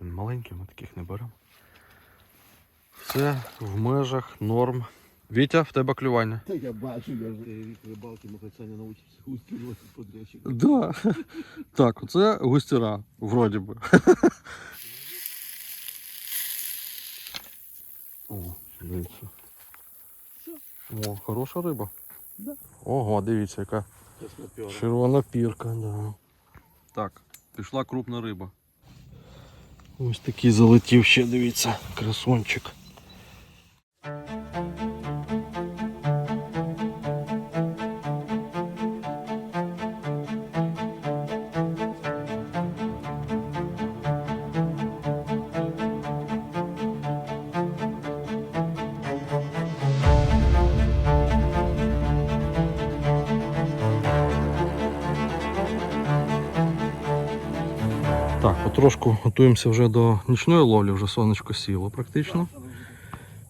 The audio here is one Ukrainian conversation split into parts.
Він маленький, ми таких не беремо. Все в межах норм. Вітя, в тебе клювання. Та я бачу, я ж рік рибалки, може це не подрящик. Да. Так, оце густіра, вроді би. О, дивіться. О, хороша риба. Да. Ого, дивіться, яка червона пірка, да. Так, пішла крупна риба. Ось такий залетів ще, дивіться, красончик. Потрошку готуємося вже до нічної ловлі, вже сонечко сіло практично.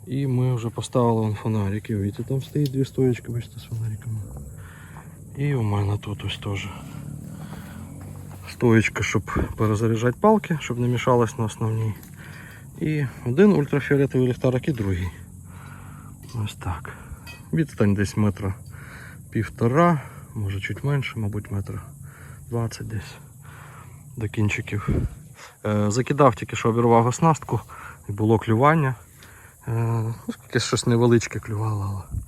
І ми вже поставили фонарики. Видите, там стоїть дві стоечки, бачите, з фонариками. І у мене тут ось теж стоечка, щоб перезаряджати палки, щоб не мішалось на основній. І один ультрафіолетовий ліхтарик і другий. Ось так. Відстань десь метра півтора, може чуть менше, мабуть, метра 20 десь до кінчиків. Е, закидав тільки що обірвав оснастку і було клювання. Е, ну, якесь щось невеличке клювало. Але...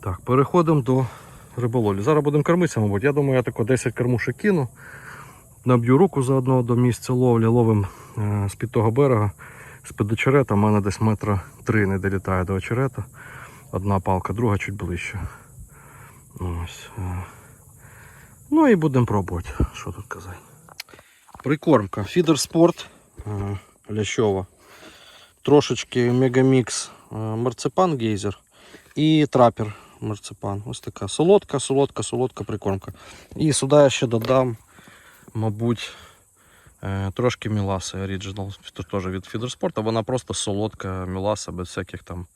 Так, переходимо до риболовлі. Зараз будемо кормитися, мабуть. Я думаю, я тако 10 кормушек кину. Наб'ю руку заодно до місця ловлі, ловимо е, з-під того берега, з-під очерета. У мене десь метра три не долітає до очерета. Одна палка, друга чуть ближче. Ось. Ну і будемо пробувати. Що тут казати. Прикормка. Фідер спорт е, лящова. Трошечки мегамікс е, марципан гейзер і трапер марципан. Ось така солодка, солодка, солодка прикормка. І сюди я ще додам, мабуть, е, трошки міласи Original. Це теж від Фідер спорту. Вона просто солодка міласа без всяких там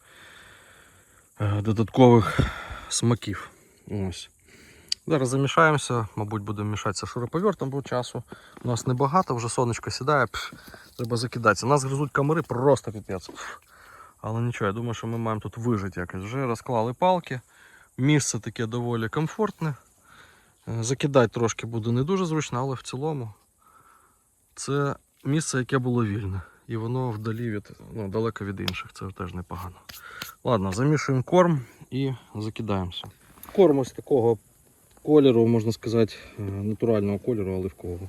е, додаткових смаків. Ось. Зараз замішаємося, мабуть, будемо мішатися шуруповертом, бо часу у нас небагато, вже сонечко сідає, пф, треба закидатися. Нас гризуть камери просто піпець. Але нічого, я думаю, що ми маємо тут вижити якось. Вже розклали палки. Місце таке доволі комфортне. Е, Закидати трошки буде не дуже зручно, але в цілому це місце, яке було вільне. І воно вдалі від, ну, далеко від інших, це теж непогано. Ладно, замішуємо корм і закидаємося. Корм ось такого кольору, можна сказати, е, натурального кольору оливкового.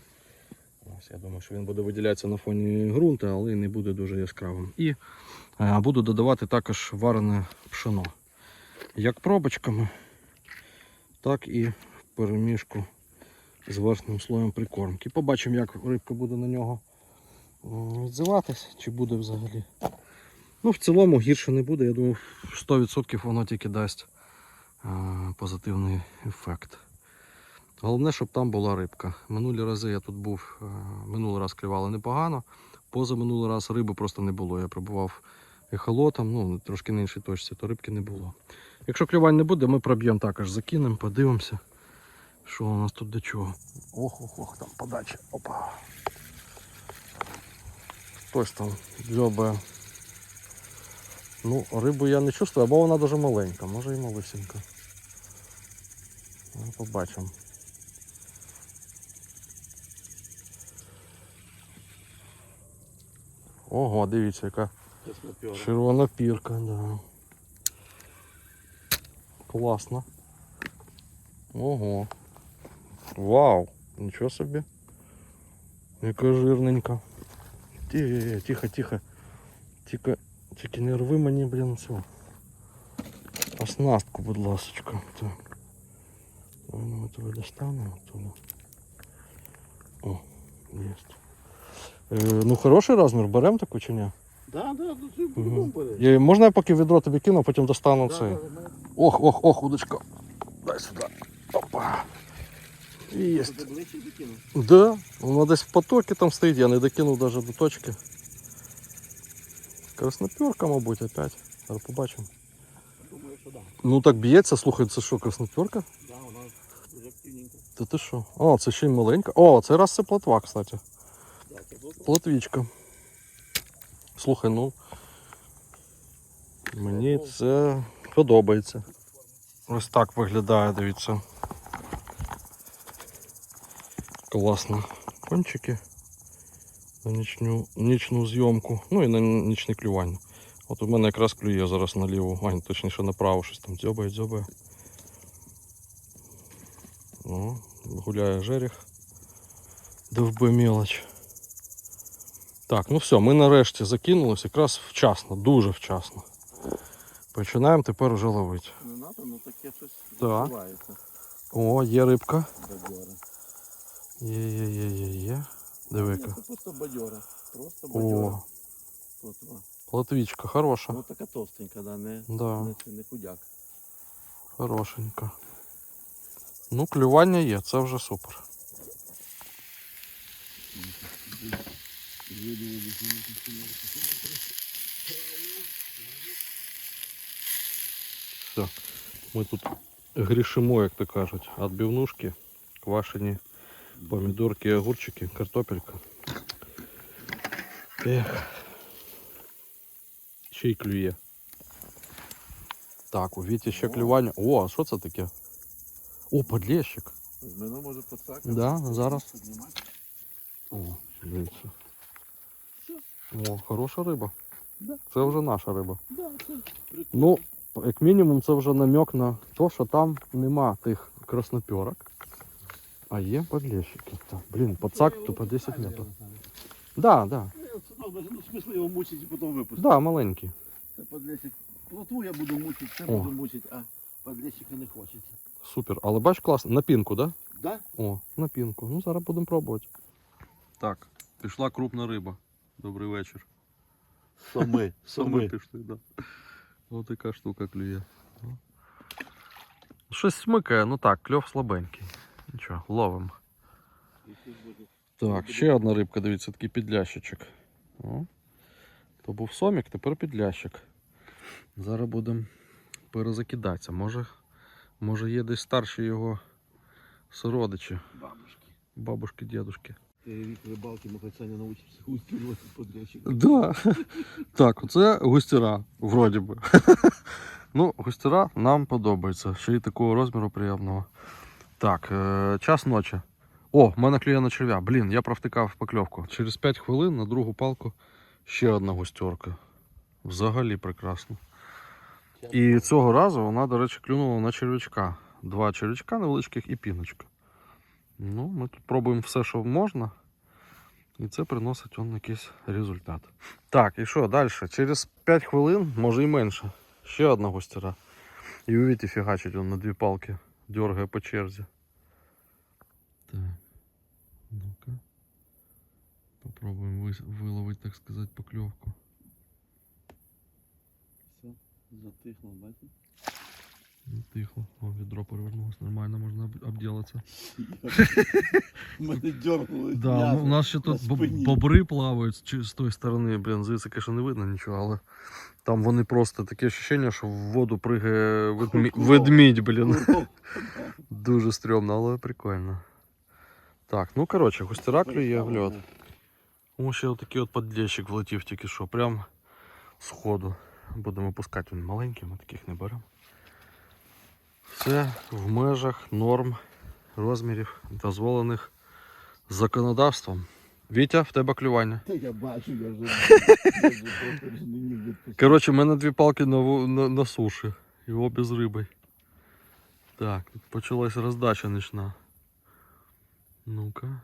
Ось, я думаю, що він буде виділятися на фоні ґрунту, але не буде дуже яскравим. І е, буду додавати також варене пшено. Як пробочками, так і в перемішку з верхнім слоєм прикормки. Побачимо, як рибка буде на нього м, відзиватись, чи буде взагалі. Ну, в цілому гірше не буде. Я думаю, 100% воно тільки дасть е, позитивний ефект. Головне, щоб там була рибка. Минулі рази я тут був, е, минулий раз клювали непогано. Поза минулий раз риби просто не було. Я пробував ехолотом, ну трошки на іншій точці, то рибки не було. Якщо клювань не буде, ми проб'ємо також, закинемо, подивимося, що у нас тут до чого. Ох, ох, ох, там подача. Опа. Хтось там дзьобає. Ну, рибу я не чувствую, або вона дуже маленька, може і малесенька. Ну, Побачимо. Ого, дивіться, яка Краснопера. червона пірка, да. Класно. Ого. Вау! Нічого собі. Яка жирненька. Ті- Тихо, тихо. Тільки, тільки не рви мені, блін, цю. Оснастку, будь ласочка. Так. Давай ми тебе достанемо оттуда. О, єсть. Е, ну хороший розмір, беремо таку чи ні? Да, да, ну ти Мгм. по-любому. Я, можна я поки відро тобі кину, а потім достану Да, цей. да, да. Ох, ох, ох, удочка. Дай сюди. Опа. Єсть. Ти ближче? Да, вона десь в потокі там стоїть, я не докинув навіть до точки. Красноперка, мабуть, опять. Зараз побачимо. Думаю, що да. Ну так б'ється, слухай, це що, красноперка? Да, вона дуже активненька. Та ти що? О, це ще й маленька. О, цей раз це плотва, кстати. Да, Плотвічка. Слухай, ну. Мені це подобається. Ось так виглядає, дивіться. Класно. Кончики на нічну, нічну зйомку. Ну і на нічне клювання. От у мене якраз клює зараз на ліву, а точніше направо щось там дзьобає, дзьобає. О, гуляє жеріх. Довби мелоч. Так, ну все, ми нарешті закинулись якраз вчасно, дуже вчасно. Починаємо тепер уже ловити. Не надо, ну таке щось Так. відбувається. О, є рибка. Бадьора. Є, є, є, є, є. Диви-ка. це просто бадьора. Просто бадьора. О, Тут, о. платвічка, хороша. Ну така товстенька, да, не, Да. не, не худяк. Хорошенька. Ну, клювання є, це вже супер. Все. Ми тут грішимо, як то кажуть. Отбивнушки, квашені помідорки, огурчики, картопелька. Ех. Ще й клює. Так, у Віті ще клювання. О, а що це таке? О, подлещик. Мене може подсакати. Да, зараз. О, дивіться. О, хороша риба. Да. Це вже наша риба. Да, це. Ну, як мінімум, це вже намек на те, що там нема тих краснопьорок, а є подлещики. Блін, подсак то по 10 метрів. Да, да. Ну, ну, смисл його мучити і потім випустити. Да, маленький. Це подлесик. Плотву я буду мучити, це буду мучити, а подлесика не хочеться. Супер. Але бач класно. На пінку, да? Да? О, на пінку. Ну, зараз будемо пробувати. Так, пішла крупна риба. Добрий вечір. Соми, Саме пішли, да. Ось така штука клює. Ну. Щось смикає, ну так, кльов слабенький. Нічого, ловимо. Так, ще одна рибка, дивіться, такий підлящичок. О. То був сомік, тепер підлящик. Зараз будемо перезакидатися. Може, може є десь старші його сородичі, Бабушки. бабушки, дідушки. Вік рибалки, може Саня научиться устілювати подрядчика. Да. Так, оце густера, вроді би. Ну, густера нам подобається. Ще й такого розміру приємного. Так, е, час ночі. О, в мене клює на черв'я. Блін, я провтикав покльовку. Через 5 хвилин на другу палку ще одна густерка. Взагалі прекрасно. І цього разу вона, до речі, клюнула на черв'ячка. Два черв'ячка невеличких і піночка. Ну, ми тут пробуємо все, що можна. І це приносить он якийсь результат. Так, і що далі? Через 5 хвилин, може і менше. Ще одна гостера. І увійти фігачить он на дві палки. Дергає по черзі. Так. Ну-ка. Попробуємо виловити, так сказати, покльовку. Все, затихло, бачите? Ну, Тихо. О, відро перевернулося. Нормально можна об- обділитися. Мене дергнуло. Да, ну, у нас ще тут боб- бобри плавають чи- з тої сторони, блін, звідси, звісно, не видно нічого, але там вони просто таке ощущення, що в воду пригає ведмі... Клоун. ведмідь, блін. Дуже стрьомно, але прикольно. Так, ну коротше, густера клює в льот. О, ще отакий от подлещик влетів тільки що, прям з ходу. Будемо пускати, він маленький, ми таких не беремо. Все в межах норм розмірів, дозволених законодавством. Вітя, в тебе клювання. Та я бачу, я вже не міг відпустити. Коротше, в мене дві палки на, на, на суші. І обі з риби. Так, тут почалась роздача нічна. Ну-ка.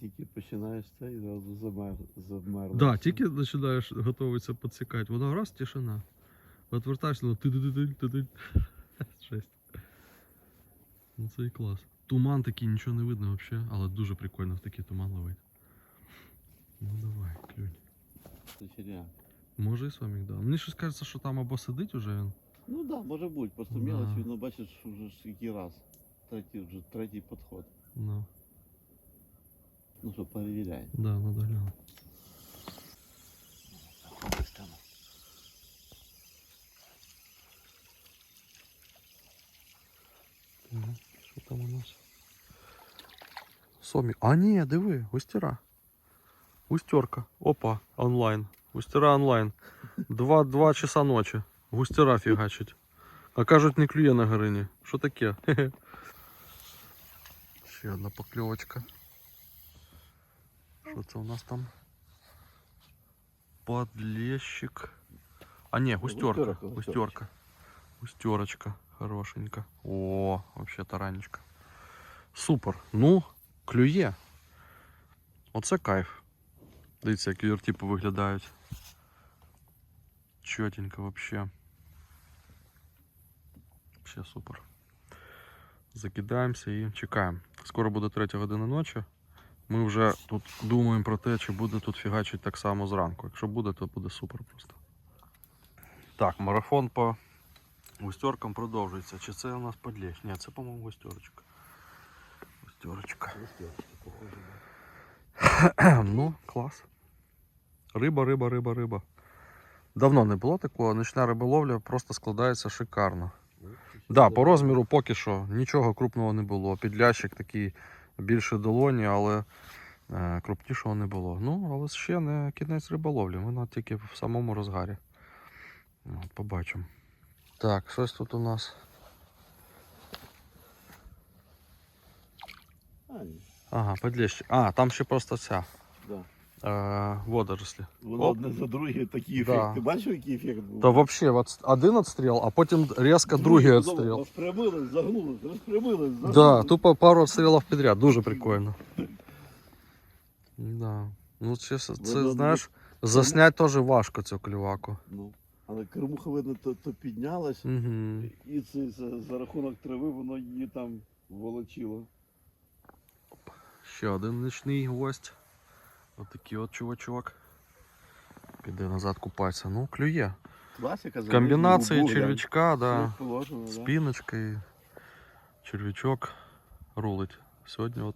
Тільки починаєш це і зразу замер. Да, тільки починаєш готуватися підсікати. Воно раз тишина. Отвертаєшся, воно ти ти ти ти ти Жесть. Ну це і клас. Туман такий, нічого не видно взагалі, але дуже прикольно в такий туман ловити. Ну давай, клюнь. Це черв'як. Може і сомік, да. Мені щось кажеться, що там або сидить уже він. Ну так, да, може бути, просто Да. мелочь, ну бачиш, вже ж який раз. Третій, вже третій підход. Ну, Ну що, перевіряй. да, надо глянути. Сомі. А ні, диви, гостера. Густерка. Опа, онлайн. Густера онлайн. Два, два часа ночі. Густера фігачить. А кажуть, не клює на горині. Що таке? Хе-хе. Ще одна покльовочка. Що це у нас там? Подлещик. А не, густерка. Густерка, Густерка. Густерочка. Хорошенька. О, вообще таранечка. Супер. Ну, клює. Оце кайф. Дивіться, як вертіпи виглядають. Чотенько вообще. Вообще супер. Закидаємося і чекаємо. Скоро буде третя година ночі. Ми вже тут думаємо про те, чи буде тут фігачить так само зранку. Якщо буде, то буде супер просто. Так, марафон по густеркам продовжується. Чи це у нас подлєч? Ні, це, по-моєму, густерочка. Похоже, да. ну, клас. Риба, риба, риба, риба. Давно не було такого. Нічна риболовля просто складається шикарно. Ну, чуть-чуть, Да, по розміру поки що нічого крупного не було. Підлящик такий більше долоні, але е, крупнішого не було. Ну, але ще не кінець риболовлі. Вона тільки в самому розгарі. От, побачимо. Так, щось тут у нас. А, ні, Ага, підлящик. А, там ще просто ця. да. Е, водорослі. Воно Оп. одне за друге такий Да. ефект. Ти бачив, який ефект був? Та взагалі от один відстріл, а потім різко другий відстріл. Розпрямились, загнулись, розпрямились, загнулись. Да, тупо пару відстрілів підряд, дуже прикольно. Да. Ну, чесно, це Воно знаєш, заснять теж важко цю клюваку. Ну, але кормуха, видно, то, то піднялась, Угу. і це за, за рахунок трави воно її там волочило. Ще один нічний гость. Отакий от чувачок. Піде назад купатися. Ну, клює. Класика. Комбінації губу, червячка, да, да. піночкою. Червячок рулить. Сьогодні от,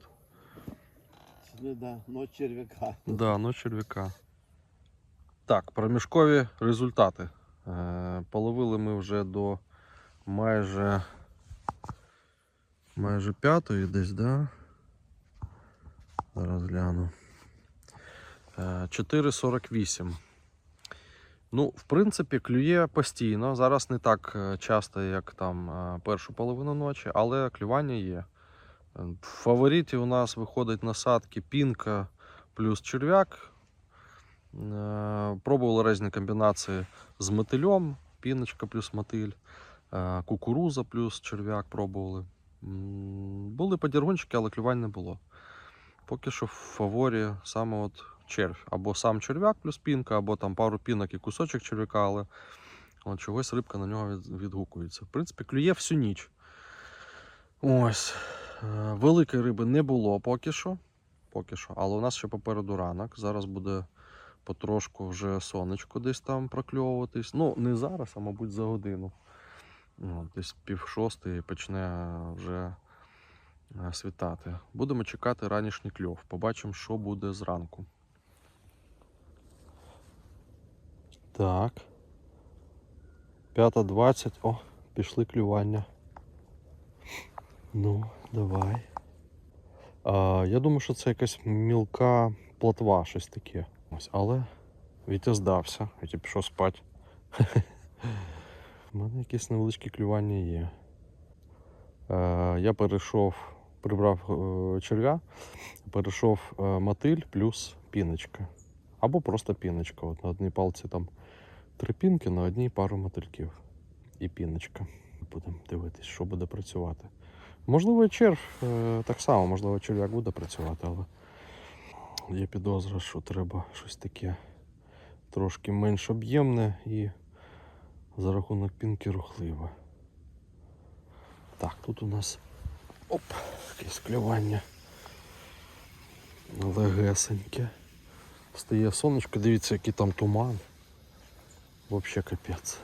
Сьогодні, да, ночь черв'яка. да, ну червяка. Так, проміжкові результати. Е, половили ми вже до майже майже п'ятої десь, да? Зараз гляну. Е, 4,48. Ну, в принципі, клює постійно. Зараз не так е, часто, як там е, першу половину ночі, але клювання є. Е, В фавориті у нас виходить насадки пінка плюс черв'як. Е, Пробували різні комбінації з мотилем, піночка плюс мотиль, е, кукуруза плюс черв'як пробували. Були подіргунчики, але клювань не було. Поки що в фаворі саме от червь. Або сам черв'як плюс пінка, або там пару пінок і кусочок черв'яка, але от чогось рибка на нього відгукується. В принципі, клює всю ніч. Ось. Е, Великої риби не було поки що. Поки що. Але у нас ще попереду ранок. Зараз буде потрошку вже сонечко десь там прокльовуватись. Ну, не зараз, а мабуть, за годину. Ну, десь пів шостої почне вже світати. Будемо чекати ранішній кльов. Побачимо, що буде зранку. Так. 5.20. О, пішли клювання. Ну, давай. А, я думаю, що це якась мілка плотва, щось таке. Ось, але Вітя здався, Вітя пішов спати. У мене якесь невеличке клювання є. Е, я перейшов, прибрав е, черв'я, перейшов е, мотиль плюс піночка. Або просто піночка. От на одній палці там три пінки, на одній пару мотильків. І піночка. Будемо дивитись, що буде працювати. Можливо, черв е, так само, можливо, черв'як буде працювати, але є підозра, що треба щось таке трошки менш об'ємне і за рахунок пінки рухливе. Так, тут у нас оп, якесь клювання. Легесеньке. Стає сонечко, дивіться, який там туман. Вообще капець.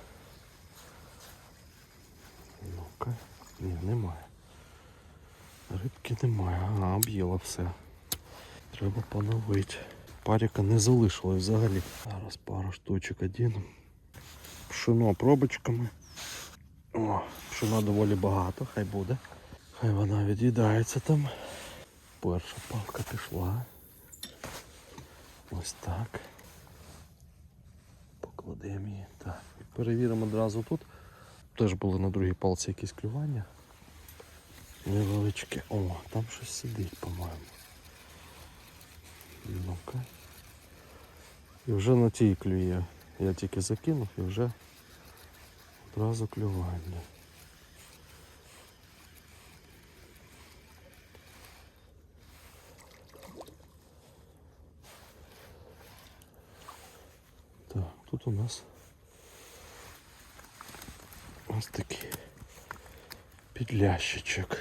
Ну-ка, ні, немає. Рибки немає, ага, об'їла все. Треба поновити. Паріка не залишилось взагалі. Зараз пару штучок один. Пшено пробочками. О, пшена доволі багато, хай буде. Хай вона від'їдається там. Перша палка пішла. Ось так. Покладемо її. Так. Перевіримо одразу тут. Теж були на другій палці якісь клювання. Невеличке. О, там щось сидить, по-моєму. Ну-ка. І вже на тій клює. Я тільки закинув і вже одразу клювання. Так, тут у нас ось такий підлящичок.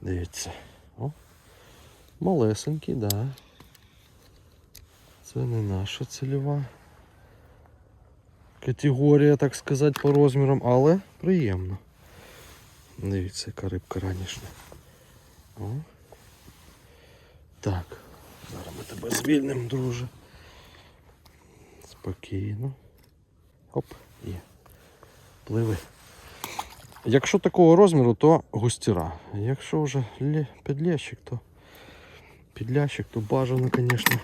Дивіться. О, малесенький, да. Це не наша цільова категорія, так сказати, по розмірам, але приємно. Дивіться, яка рибка ранішня. О. Так, зараз ми тебе звільнимо, друже. Спокійно. Оп, є. Пливи. Якщо такого розміру, то густіра. Якщо вже підлящик, то підлящик, то бажано, звісно,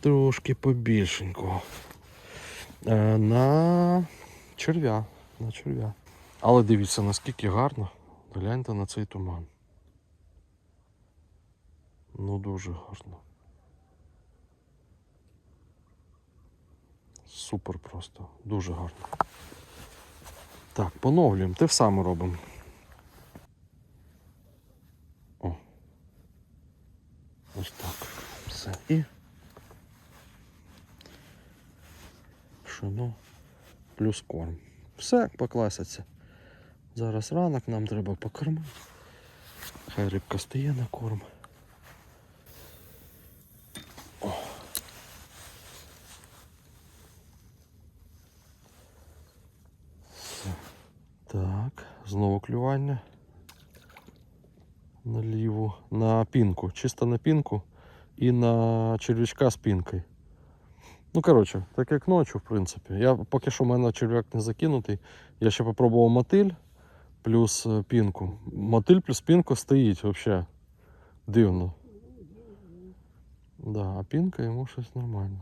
трошки побільшенького. Е, На черв'я. На черв'я. Але дивіться, наскільки гарно. Гляньте на цей туман. Ну дуже гарно. Супер просто. Дуже гарно. Так, поновлюємо. Те саме робимо. О. Ось так. Все. І. Пшено плюс корм. Все по класиці. Зараз ранок, нам треба покормити. Хай рибка стає на корм. Так, знову клювання. На ліву, на пінку, чисто на пінку і на червячка з пінкою. Ну, коротше, так як ночі, в принципі. Я поки що в мене черв'як не закинутий. Я ще попробував мотиль плюс е, пінку. Мотиль плюс пінку стоїть взагалі. Дивно. Да, а пінка йому щось нормально.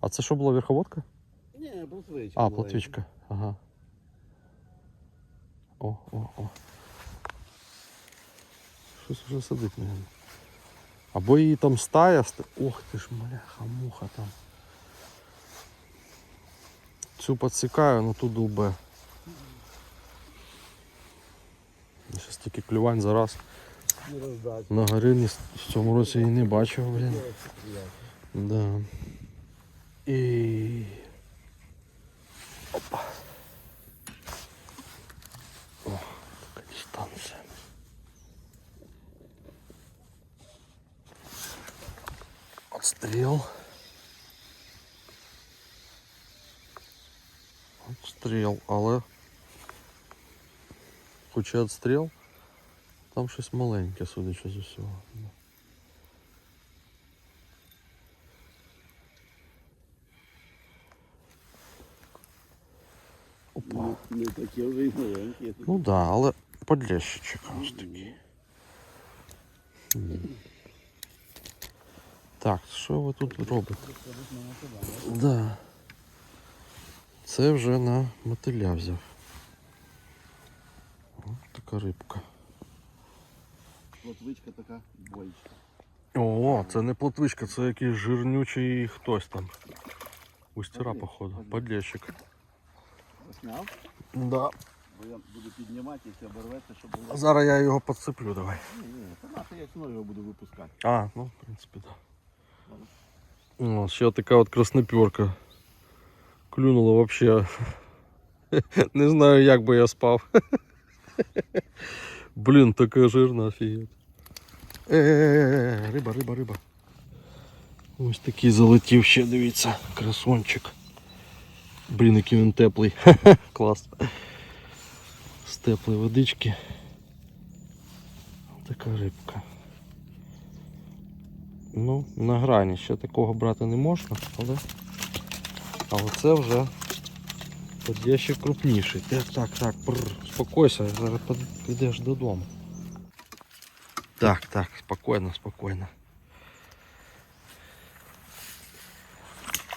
А це що була верховодка? Ні, плотвичка. А, була. платвичка. Ага. О, о, о. Щось вже сидить, мабуть. Або її там стая. ст- Ох ти ж, маляха, муха там. Цю підсікаю, ну тут долбе. Щось тільки клювань за раз. Не роздать. На горині в цьому році її не бачив, блін. Да. І. Опа. О, така дистанція. Отстріл. Отстріл, але. Хоч і отстріл, там щось маленьке, судячи з усього. Не, такі вже й маленькі. Ну так, да, але подлящичок ось такий. Так, що ви тут робите? Да. Це вже на мотиля взяв. Ось така рибка. Плотвичка така бойчка. О, це не плотвичка, це якийсь жирнючий хтось там. Подлещик, походу. подлещик. Подлящик. Да. Бо я буду піднімати, якщо оборветься, щоб було. Зараз я його підсиплю, давай. Ні, ні, це я знову його буду випускати. А, ну, в принципі, так. Да. О, ще така от красноперка. Клюнула вообще. Не знаю, як би я спав. Блін, така жирна офігеть. Е, риба, риба, риба. Ось такий залетів ще, дивіться, красончик. Блін, який він теплий. Клас. З теплої водички. Така рибка. Ну, на грані ще такого брати не можна, але. Але це вже подящик крупніший. Так, так, так, спокойся, зараз підеш додому. Так, так, спокойно, спокойно.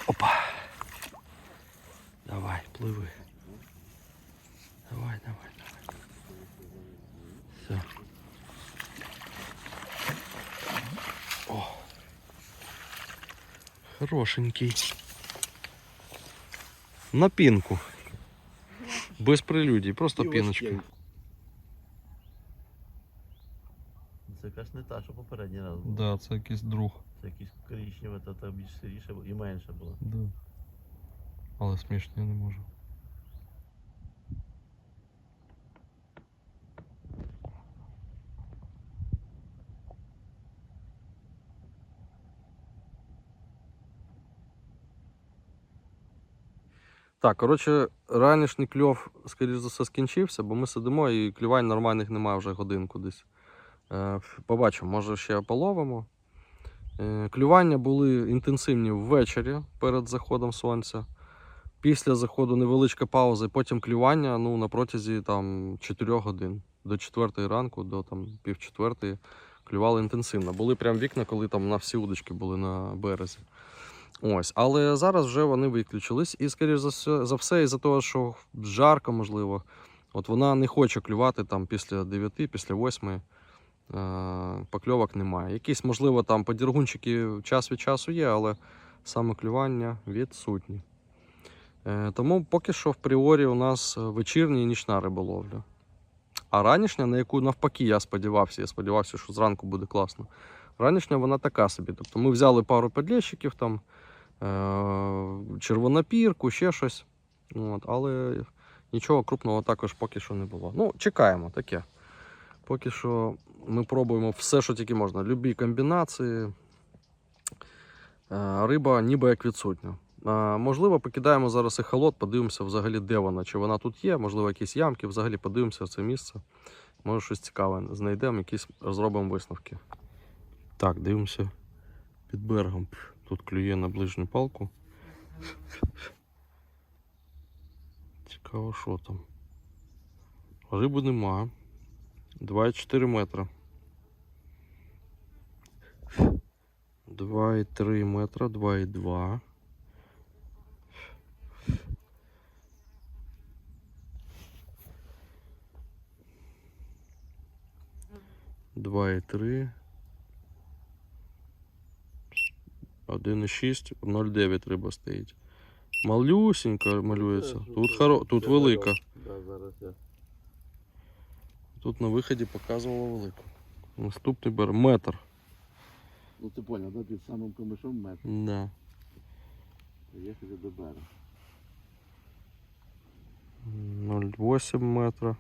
Опа. Давай, пливи. Давай, давай, давай. Все. О. Хорошенький. На пінку. Без прелюдій, просто І піночка. важкий. Це якась не та, що попередній раз була. Да, це якийсь друг. Це якісь коричневе, та та більш сиріше і менше було. Да. Але смішно я не можу. Так, коротше, ранішній кльов, скоріш за все, скінчився, бо ми сидимо і клювань нормальних немає вже годинку десь. Е, побачимо, може ще половимо. Е, Клювання були інтенсивні ввечері перед заходом сонця. Після заходу невеличка пауза, потім клювання ну, на протязі там, 4 годин. До 4 ранку, до там, пів четвертої клювали інтенсивно. Були прям вікна, коли там на всі удочки були на березі. Ось. Але зараз вже вони виключились. І, скоріш за все, за все, із-за того, що жарко, можливо, от вона не хоче клювати там після 9, після 8 е, покльовок немає. Якісь, можливо, там подіргунчики час від часу є, але саме клювання відсутні. Е, Тому поки що в пріорі у нас вечірня і нічна риболовля. А ранішня, на яку навпаки я сподівався, я сподівався, що зранку буде класно. Ранішня вона така собі. Тобто ми взяли пару подлещиків, там, е- червонопірку, ще щось. От, але нічого крупного також поки що не було. Ну, чекаємо таке. Поки що ми пробуємо все, що тільки можна. Любі комбінації. Е, Риба ніби як відсутня. Можливо, покидаємо зараз ехолот, подивимося взагалі, де вона. Чи вона тут є, можливо, якісь ямки, взагалі подивимося це місце. Може щось цікаве знайдемо, якісь зробимо висновки. Так, дивимося під берегом. Тут клює на ближню палку. Цікаво, що там. Риби нема. 2,4 метра. 2,3 метра, 2,2. Два і три. 1,6, 0,9 риба стоїть. Малюсенька малюється. Тут, хоро... тут велика. Тут на виході показувала велику. Наступний бер метр. Ну ти поняв, да, під самим камишом метр. Да. Приїхали до берега. 0,8 метра.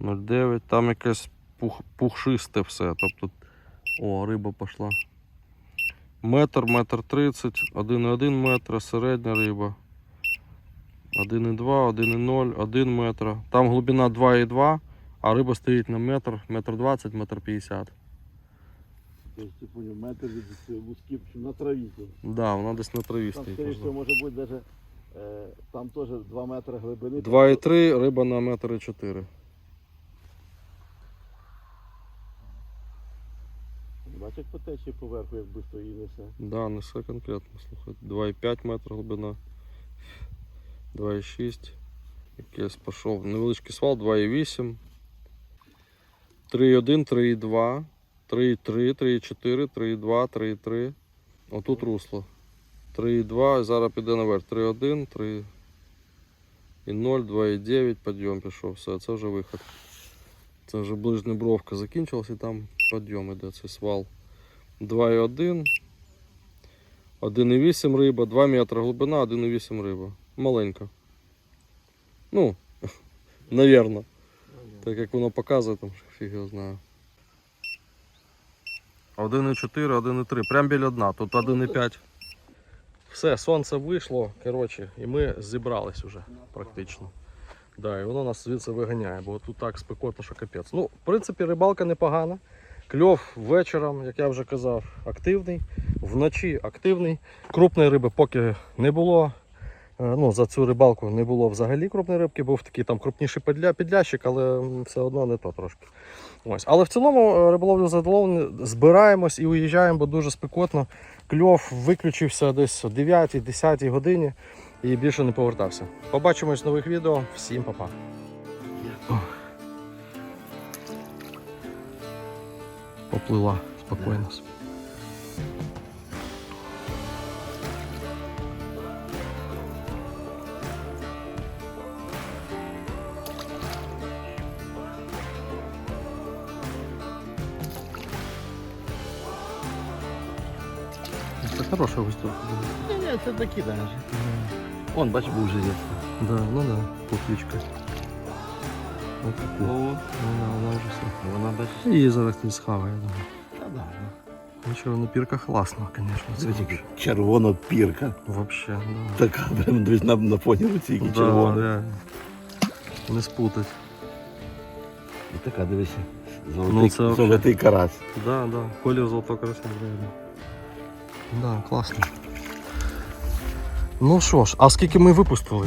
0,9. Там якесь пух... пухшисте все. Тобто. О, риба пішла. Метр, метр 30, 1,1 метра, середня риба. 1,2, 1,0, 1 метра. Там глибина 2,2, а риба стоїть на метр, метр 20, метр 50. Тобто ти поняв, метр від що на траві. тут. Да, вона десь на траві Там, стоїть. скоріше, може бути даже, е, там теж 2 метри глибини. 2,3, риба на метр і 4. Бачиш, як по течії поверху, як швидко її несе. Да, несе конкретно, слухай. 2,5 метра глибина. 2,6. Якийсь пішов невеличкий свал, 2,8. 3,1, 3,2, 3,3, 3,4, 3,2, 3,3. Отут русло. 3,2, і зараз піде наверх. 3,1, 3. І 0, 2,9, підйом пішов. Все, це вже виход. Це вже ближня бровка закінчилась і там підйом іде, це свал. 2,1. 1,8 риба, 2 метри глибина, 1,8 риба. Маленька. Ну, навірно. Так як воно показує, там фіг його знає. 1,4, 1,3. Прям біля дна. Тут 1,5. Все, сонце вийшло, коротше, і ми зібрались уже практично. Да, і воно нас звідси виганяє, бо тут так спекотно, що капець. Ну, в принципі, рибалка непогана. Кльов вечором, як я вже казав, активний. Вночі активний. Крупної риби поки не було. ну, за цю рибалку не було взагалі крупної рибки, був такий там крупніший підля, підлящик, але все одно не то трошки. Ось. Але в цілому е, риболовлю задоволені, збираємось і уїжджаємо, бо дуже спекотно. Кльов виключився десь о 9-10 годині і більше не повертався. Побачимось в нових відео. Всім па-па. Поплила спокійно. Це хороша густовка. Ні, ні, це такі даже. Он, бач, був жилет. Да, ну да, покличка. Ось Вона, вона вона бач. Її зараз не схаває, я думаю. Та да, Нічого, на пірка класно, звісно. Це. Це червона пірка. Вообще, да. Така прям дивись, на, на фоні руці, які Да, червона. реально. Не спутать. І така, дивися, золотий, Ну, це вообще- золотий карась. Да, да. Колір золотого карася, реально. Да, класно. Ну що ж, а скільки ми випустили?